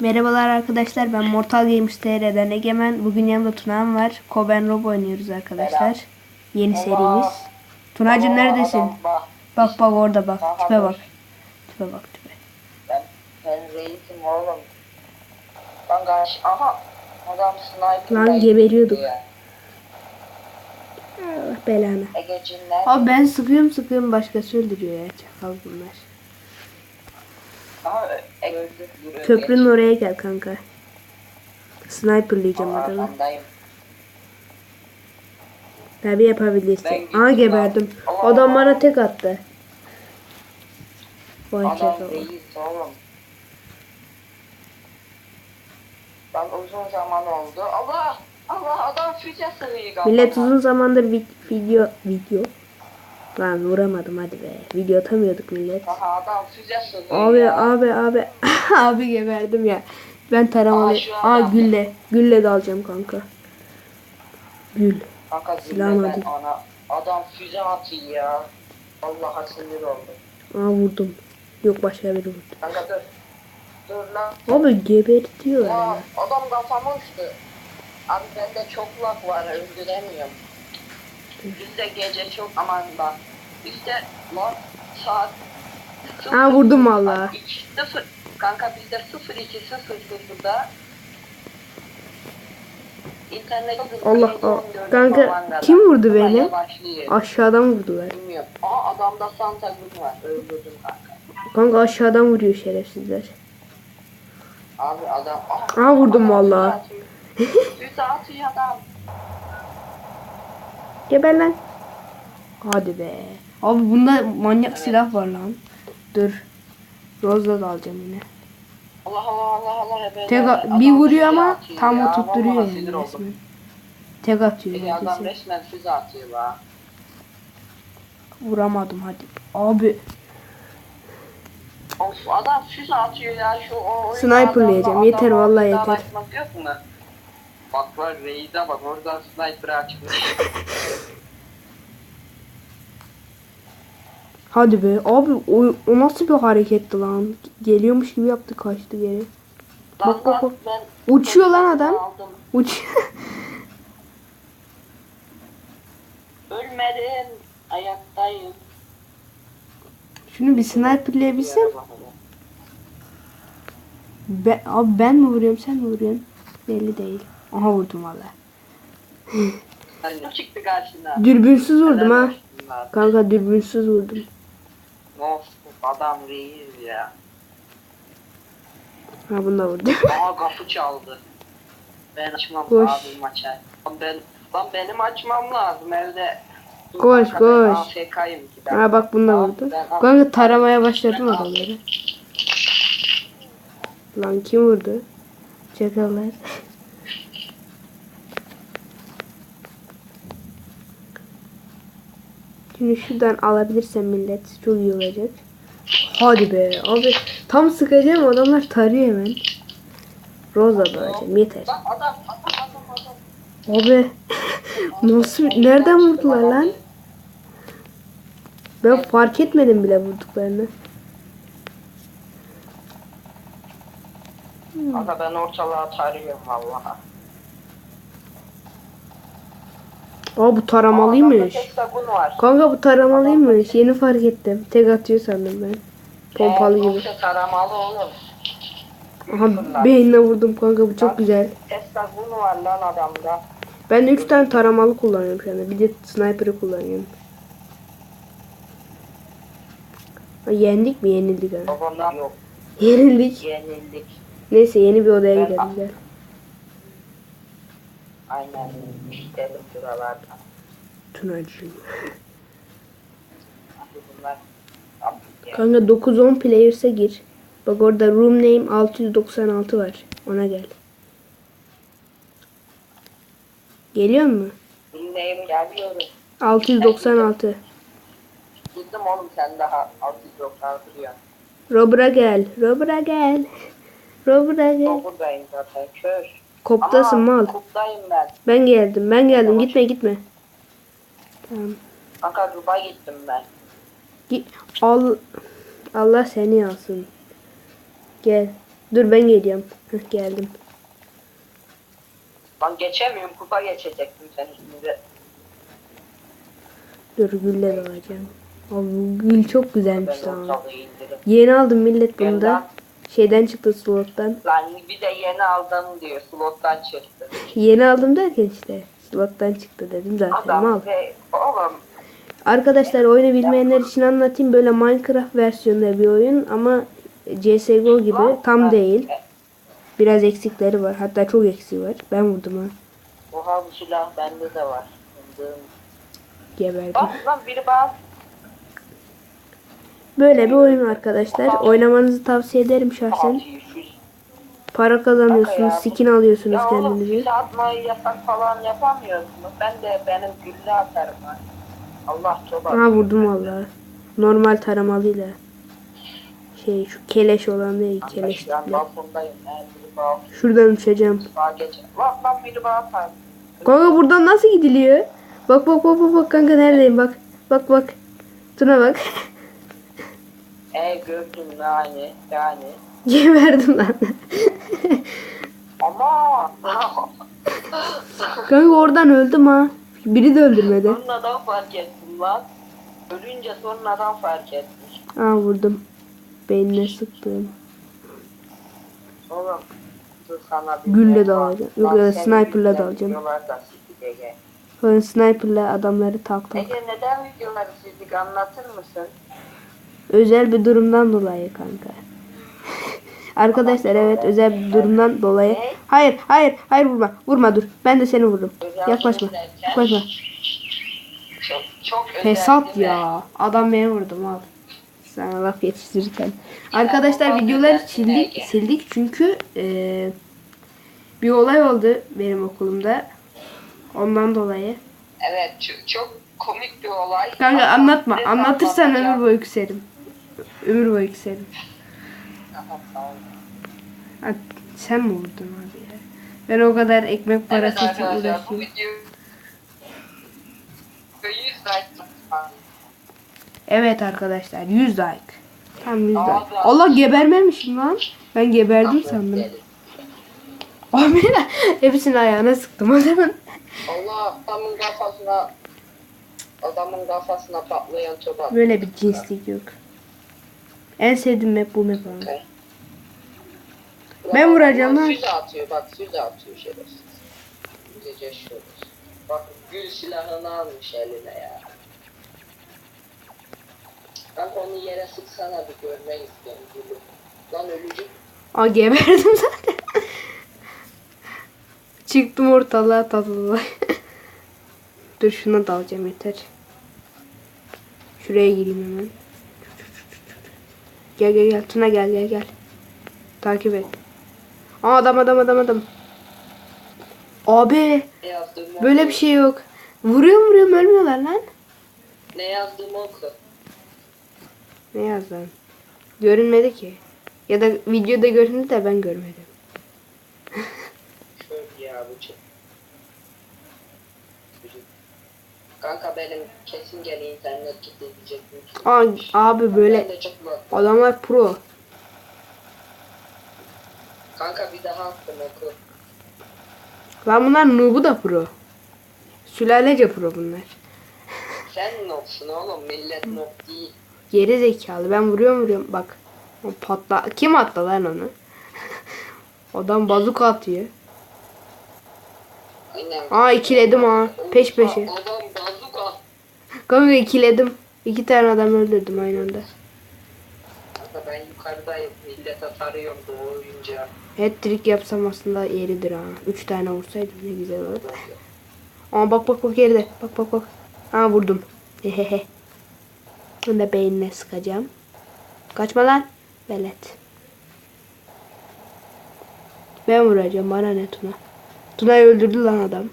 Merhabalar arkadaşlar ben Mortal Games TR'den Egemen. Bugün yanımda Tunağım var. Koben Rob oynuyoruz arkadaşlar. Yeni serimiz. Tunacığım neredesin? Bak, Bak orada bak. Tipe bak. Tipe bak tipe. ben, ben reisim oğlum. Lan karşı, aha. Adam sniper. Lan geberiyorduk. Allah belanı. Abi ben sıkıyorum sıkıyorum başkası öldürüyor ya. Çakal bunlar. Aha, Ege öldü. Dur, Köprünün oraya gel kanka. Sniperlayacağım adamı. Tabi yapabilirsin. Ben Aa geberdim. lan. Adam bana tek attı. Vay Adam reis oğlum. Lan uzun zaman oldu. Allah! Allah adam füze sığıyor. Millet uzun zamandır vi- video video Lan vuramadım hadi be. Video atamıyorduk millet. Aha adam füze sığıyor Abi ya. abi abi. abi geberdim ya. Ben taramalı. Aa, Aa gülle. Gülle de alacağım kanka. Gül. Kanka Silahım hadi. ana. Adam füze atıyor ya. Allah'a sinir oldum. Aa vurdum. Yok başka biri vurdu. Kanka dur. Dur lan. Abi gebertiyor Ya ya. adam kafama uçtu. Abi bende çok lak var öldüremiyorum. Bizde gece çok aman bak. Bizde lan saat Aa vurdum valla. 0 kanka bizde 0200'da İnternet Allah Allah. Kanka kim vurdu beni? Aşağıdan vurdular. Bilmiyorum. Aa adamda Santa Cruz var. Öldürdüm kanka. Kanka aşağıdan vuruyor şerefsizler. Abi adam... Aa, vurdum vallahi. Füze atıyor adam. Geber lan. Hadi be. Abi bunda manyak silah var lan. Dur. Rose'la da alacağım yine. Allah Allah Allah Allah. Hebe Tek bir vuruyor ama tam ya. oturtturuyor Vallahi yani oldum. resmen. Tek atıyor adam resmen füze atıyor la. Vuramadım hadi. Abi Of adam füze atıyor ya şu o Sniperlayacağım. Yeter, vallahi yeter. yok mu? Bak var Reis'e bak oradan sniper açmış. hadi be. Abi o, o nasıl bir hareketti lan? Geliyormuş gibi yaptı kaçtı geri. Bak, bak, bak. Uçuyor lan adam. aldım. Uç. Ölmedim. Ayaktayım. Şunu bir sniperlayabilsem. Ben, abi ben mi vuruyorum sen mi vuruyorsun? Belli değil. Aha vurdum valla. Çıktı karşına? Dürbünsüz vurdum ha. Kanka dürbünsüz vurdum. Of adam reis ya. Ha bunu da vurdum. Aa kapı çaldı. Ben açmam Koş. lazım maça. Ben lan benim açmam lazım evde. Dur Koş, kanka, koş. AFK'yim ki ben. ha bak bunu da Al, vurdum. ben. Kanka taramaya başladım adamları. Lan kim vurdu? Çakallar. Şimdi şuradan alabilirsem millet çok iyi olacak. Hadi be abi tam sıkacağım adamlar tarıyor hemen. Roza böleceğim yeter. Abi nasıl nereden vurdular lan? Ben fark etmedim bile vurduklarını. Kanka ben ortalığa tarıyorum vallahi. Aa bu taramalıymış. Hexagon var. Kanka bu taramalıymış. Yeni fark ettim. Tek atıyor sandım ben. Pompalı gibi. taramalı oğlum. Aha beynine vurdum kanka bu çok güzel. Hexagon var lan adamda. Ben 3 tane taramalı kullanıyorum şu anda. Bir de sniper'ı kullanıyorum. Ha, yendik mi? Yenildik ha. Babamdan yok. Yenildik. Yenildik. Neyse yeni bir odaya Ben- gidelim gel. Aynen. Tunacığım. Hadi bunlar. Abi, ya. Kanka 9-10 players'e gir. Bak orada room name 696 var. Ona gel. Geliyor mu? Dinleyim geliyorum. 696. Gittim oğlum sen daha 696 diyorsun. Robra gel. Robra gel. Robra gel. O buradayım zaten kör. Koptasın Ama mal. Kuptayım ben. Ben geldim. Ben geldim. Gitme gitme. Tamam. Kanka Dubai gittim ben. Git. Al. Allah seni alsın. Gel. Dur ben geliyorum. Heh, geldim. Lan geçemiyorum kupa geçecektim sen şimdi. Dur gülle dalacağım. Abi gül çok güzelmiş Ben lan. Yeni aldım millet bunu da. Şeyden çıktı slottan. Lan bir de yeni aldım diyor slottan çıktı. Yeni aldım derken işte slottan çıktı dedim zaten al. Adam ve oğlum Arkadaşlar oyunu bilmeyenler için anlatayım. Böyle Minecraft versiyonunda bir oyun ama CSGO gibi tam değil. Biraz eksikleri var. Hatta çok eksiği var. Ben vurdum ha. Oha bu silah bende de var. Geberdim. Bak lan biri bak. Böyle bir oyun arkadaşlar. Oynamanızı tavsiye ederim şahsen. 600. Para kazanıyorsunuz, skin alıyorsunuz Ya oğlum kendinize. gülle atmayı yasak falan yapamıyoruz mu? Ben de benim gülle atarım ha. Allah çok Aha vurdum vallahi. Normal taramalıyla. Şey şu keleş olan değil, keleş tiple. Şuradan uçacağım. Kanka buradan nasıl gidiliyor? Bak bak bak bak kanka neredeyim bak. Bak bak. Tuna bak. E gördüm yani. Yani. Geberdim lan. Ama. kanka oradan öldüm ha. Biri de öldürmedi. sonradan fark ettim lan. Ölünce sonradan fark ettim. Aa vurdum. Beynine sıktım. Oğlum. Gülle şey de var. alacağım. Yok, ya, sniper'la da güzel alacağım. videolar da sildik Ege. Sonra sniperla adamları tak tak. Ege neden videoları sildik anlatır mısın? Özel bir durumdan dolayı kanka. Arkadaşlar evet özel bir durumdan dolayı. Hayır hayır hayır vurma. Vurma dur. Ben de seni vururum. Yaklaşma. Yaklaşma. Çok, Fesat ya. Adam beni vurdu mal. Sana laf yetiştirirken. Arkadaşlar videoları sildik, sildik çünkü eee, bir olay oldu benim okulumda. Ondan dolayı. Evet çok, komik bir olay. Kanka anlatma. Anlatırsan ömür boyu küserim. Ömür boyu tamam. Ha, sen mi vurdun abi ya? Ben o kadar ekmek Evet parası için arkadaşlar bu uğraşıyorum. video 100 like Evet arkadaşlar 100 like. Tam 100 like. Allah gebermemişim lan. Ben geberdim sandım. Abi hepsini ayağına sıktım adamın. Allah adamın kafasına adamın kafasına patlayan topa. Böyle bir cinslik yok. En sevdiğim map bu map abi. Ben vuracağım lan. Füze atıyor bak füze atıyor şerefsiz. Gece şurası. Bak gül silahını almış eline ya. Kanka onu yere sıksana bir görmek istiyorum gülü. Lan ölücü. Aa geberdim zaten. Çıktım ortalığa tatlılar. Dur şuna dalacağım yeter. Şuraya gireyim hemen. Gel gel gel Tuna gel gel gel. Takip et. Aa adam adam adam adam. Abi böyle bir şey yok. Vuruyorum vuruyorum ölmüyorlar lan. Ne yazdığımı oku. Ne yazdın? Görünmedi ki. Ya da videoda göründü de ben görmedim. Ya bu. Kanka benim kesin gene internet gidecek. Aa, abi böyle. Adamlar pro. Kanka bir daha attım oku. Lan bunlar noob'u da pro. Sülalece pro bunlar. Sen noksun oğlum millet nok değil. Geri zekalı. Ben vuruyorum vuruyorum. Bak. O patla. Kim attı lan onu? Adam bazuka atıyor. Aynen. Aa ikiledim ha. Peş peşe. Adam bazuka. Kanka ikiledim. İki tane adam öldürdüm aynı anda. Ben yukarıdayım. Millete tarıyorum doğuyunca. Hat-trick yapsam aslında yeridir ha. Üç tane vursaydım ne güzel olur. Aa bak bak bak geride. Bak bak bak. Aa vurdum. Hehehe. Bunu da beynine sıkacağım. Kaçma lan. Velet. Ben vuracağım. Bana ne Tuna. Tuna'yı öldürdü lan adam.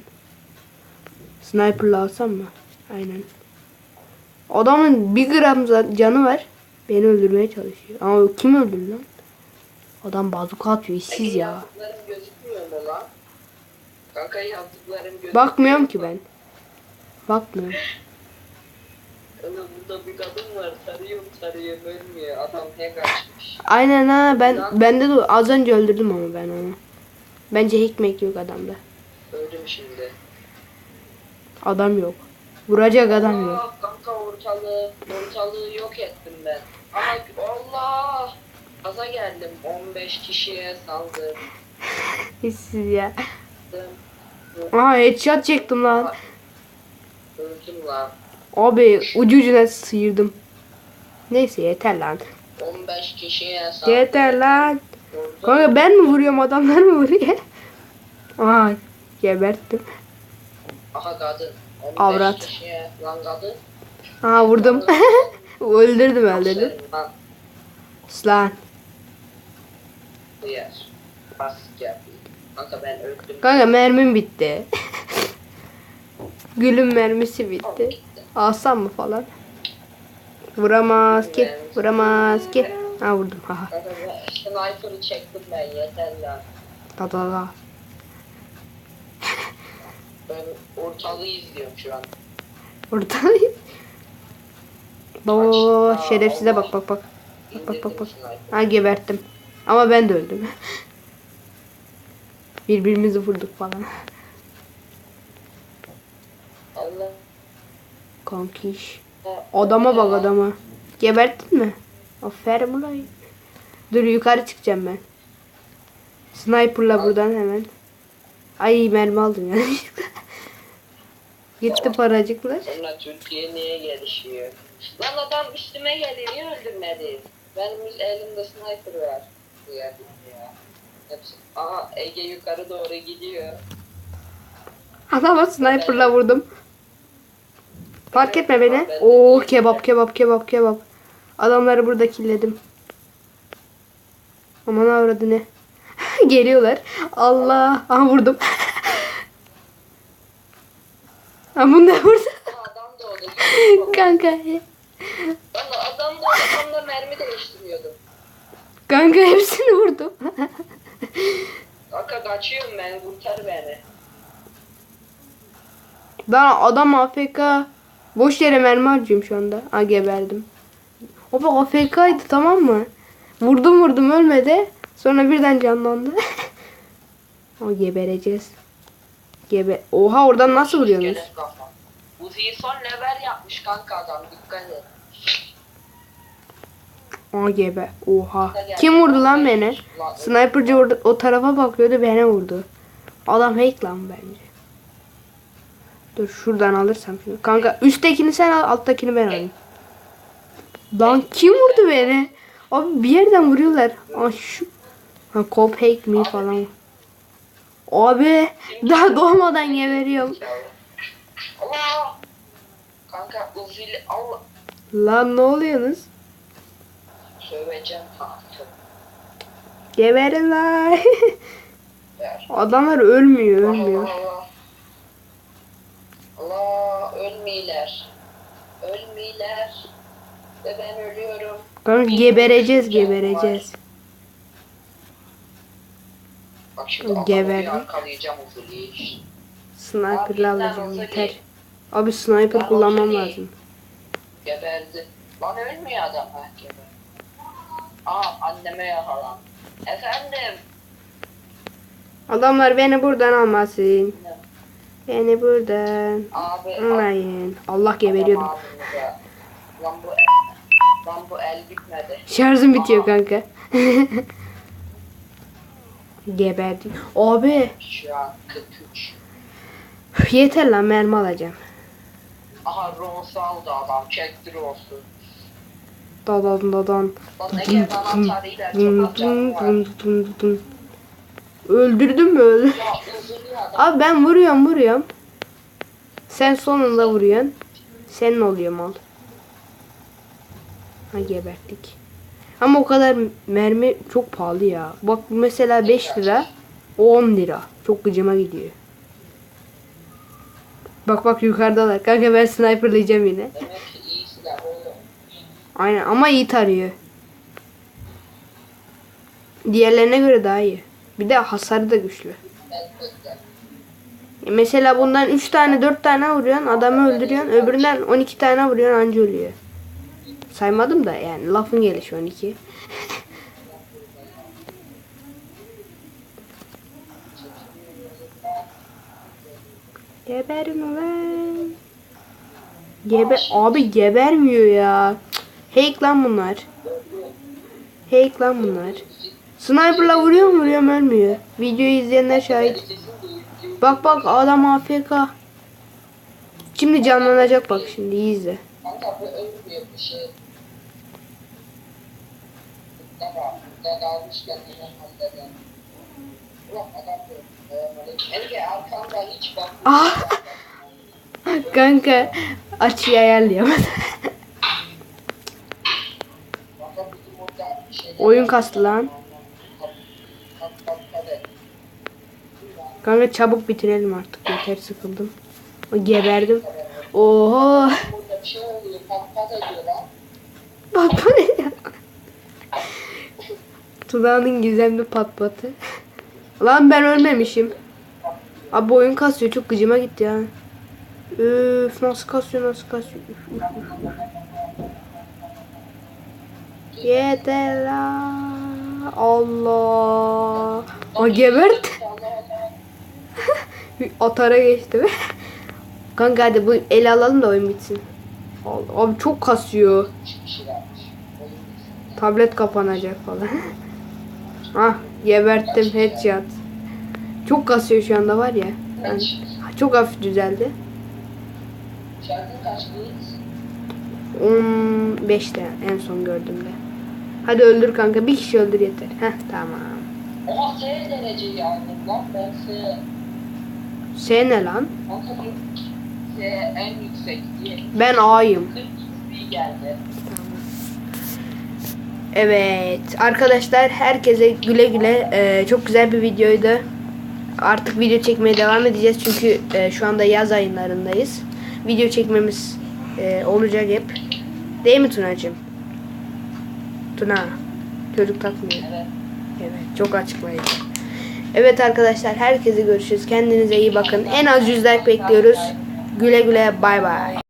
Sniper'la alsam mı? Aynen. Adamın bir gram canı var. Beni öldürmeye çalışıyor. Ama kim öldürdü lan? Adam bazuka atıyor. işsiz ya. Kanka Bakmıyorum ki ben. Bakmıyorum. Oğlum burada bir kadın var tarıyorum tarıyorum ölmüyor. Adam hack açmış. Aynen ha ben bende de az önce öldürdüm ama ben onu. Bence hikmek yok adamda. Öldüm şimdi. Adam yok. Vuracak adam yok. Allah kanka ortalığı, ortalığı yok ettim ben. Ama Allah! Gaza geldim 15 kişiye saldım. Hissiz ya. Aha headshot çektim lan. Öldüm lan. Abi ucu ucuna sıyırdım. Neyse yeter lan. 15 kişiye saldım. Yeter lan. Kanka ben mi vuruyorum adamlar mı vuruyor? Aha geberttim. Aha kadın. 15 Avrat. kişiye. Aha vurdum. öldürdüm öldürdüm. Aferin lan. Diğer. Kanka ben öldüm. Kanka mermim bitti. Gülüm mermisi bitti. Alsam mı falan? Vuramaz ki. Vuramaz ki. Ha vurdum. Ha. Kanka ben sniper'ı çektim ben yeter. Da da da. Ben ortalığı izliyorum şu an. Buradayım. Oo şerefsize bak bak bak. Bak bak bak bak. Ha geberttim. Ama ben de öldüm. Birbirimizi vurduk falan. Allah. Kankiş. Adama bak adama. Geberttin mi? Aferin ulan. Dur yukarı çıkacağım ben. Sniper'la buradan hemen. Ay mermi aldım ya. Gitti paracıklar. Sonra Türkiye niye gelişiyor? Lan adam üstüme geliyor niye öldürmedi? Benim elimde sniper var. Bu ya. Hepsi. Aha Ege yukarı doğru gidiyor. Adama sniper'la vurdum. Fark etme beni. Oo kebap kebap kebap kebap. Adamları burada killedim. Aman avradı ne. Geliyorlar. Allah. Aha vurdum. Ha bunu da vurdu. Aha, adam da oldu. Kanka. Lan adam da adamla mermi değiştiriyordum. Kanka hepsini vurdum. Kanka kaçıyorum ben kurtar beni. Ben adam AFK. Boş yere mermi harcıyorum şu anda. Ha geberdim. O bak AFK'ydı tamam mı? Vurdum vurdum ölmedi. Sonra birden canlandı. o gebereceğiz. Gebe Oha oradan nasıl vuruyorsunuz? Uzi'yi son level yapmış kanka adam dikkat et. Aa gebe. Oha. Kim vurdu lan beni? Sniperci orada o tarafa bakıyordu beni vurdu. Adam hack lan bence. Dur şuradan alırsam şunu. Kanka üsttekini sen al alttakini ben alayım. Lan kim vurdu beni? Abi bir yerden vuruyorlar. Aa şu. Ha cop hack mi falan. Abi daha doğmadan geberiyorum. Allah! Kanka Uzi'li Allah. Lan ne oluyorsunuz? Söveceğim artık. Geberin lan. Adamlar ölmüyor ölmüyor. Allah. Allah ölmeyler. Ölmeyler. Ve ben ölüyorum. Kanka gebereceğiz gebereceğiz. Bak şimdi adamı Geberdi. bir arkalayacağım. Sniper'la alacağım yeter. Abi sniper kullanmam lazım. Geberdi. Lan ölmüyor adam ha geber. Aa anneme yakalan. Efendim. Adamlar beni buradan almasın. Beni buradan Abi. almayın. Allah ağzımıza. Lan bu Lan bu el bitmedi. Şarjım bitiyor kanka. Geberdim. Abi an 43. yeter lan mermi alacağım. Aha Rons'u aldı adam. Çekti Rons'u. Dadan dadan. Lan ne gel bana tarihler Dum çok var. dum dum dum. Öldürdün mü öldü? Ya. Abi ben vuruyorum vuruyorum. Sen sonunda vuruyorsun. Senin oluyor mal. Ha geberttik. Ama o kadar mermi çok pahalı ya. Bak mesela 5 lira. O 10 lira. Çok gıcıma gidiyor. Bak bak yukarıdalar. Kanka ben sniperlayacağım yine. Aynen ama iyi tarıyor. Diğerlerine göre daha iyi. Bir de hasarı da güçlü. Elbette. Mesela bundan 3 tane 4 tane vuruyorsun adamı öldürüyorsun. Öbüründen 12 tane vuruyorsun anca ölüyor. Saymadım da yani lafın gelişi 12. Geberin ulan. Gebe abi gebermiyor ya. Hack lan bunlar. Hack lan bunlar. Sniper'la vuruyor mu vuruyorum ölmüyor. Videoyu izleyenler şahit. Bak bak adam AFK. Şimdi canlanacak bak şimdi iyi izle. Bu ölmüyor bir şey. Tamam. Kalmışken yine halleden. Ulan adam. Ege arkamdan hiç bak. Ah! Kanka açıyı ayarlayamadım. Oyun kastı lan. Kanka çabuk bitirelim artık yeter sıkıldım. Geberdim. Oho. Burada bir şey oluyor. Pat pat ediyor lan. Bak bu ne ya? Tuna'nın gizemli pat patı. Lan ben ölmemişim. Abi oyun kasıyor çok gıcıma gitti ya. Üf nasıl kasıyor nasıl kasıyor. Üf, üf, üf. Yeter la. Allah. O gebert. Atara geçti. Kanka hadi bu el alalım da oyun bitsin. Allah, Abi çok kasıyor. Tablet kapanacak falan. ah geberttim headshot. Çok kasıyor şu anda var ya. Yani çok hafif düzeldi. Şarkın kaç mıyız? 15'te en son gördüğümde. Hadi öldür kanka bir kişi öldür yeter. Heh tamam. Oha S dereceyi aldım lan ben S. S ne lan? Kanka S en yüksek diye. Ben A'yım. 40 XP geldi. Evet arkadaşlar herkese güle güle Ee, çok güzel bir videoydu. Artık video çekmeye devam edeceğiz çünkü e, şu anda yaz aylarındayız. Video çekmemiz e, olacak hep. Değil mi Tunacığım? Tuna. Çocuk takmıyor. Evet. Evet çok açıklayıcı. Evet arkadaşlar herkese görüşürüz. Kendinize iyi bakın. En az 100 like bekliyoruz. Güle güle bay bay.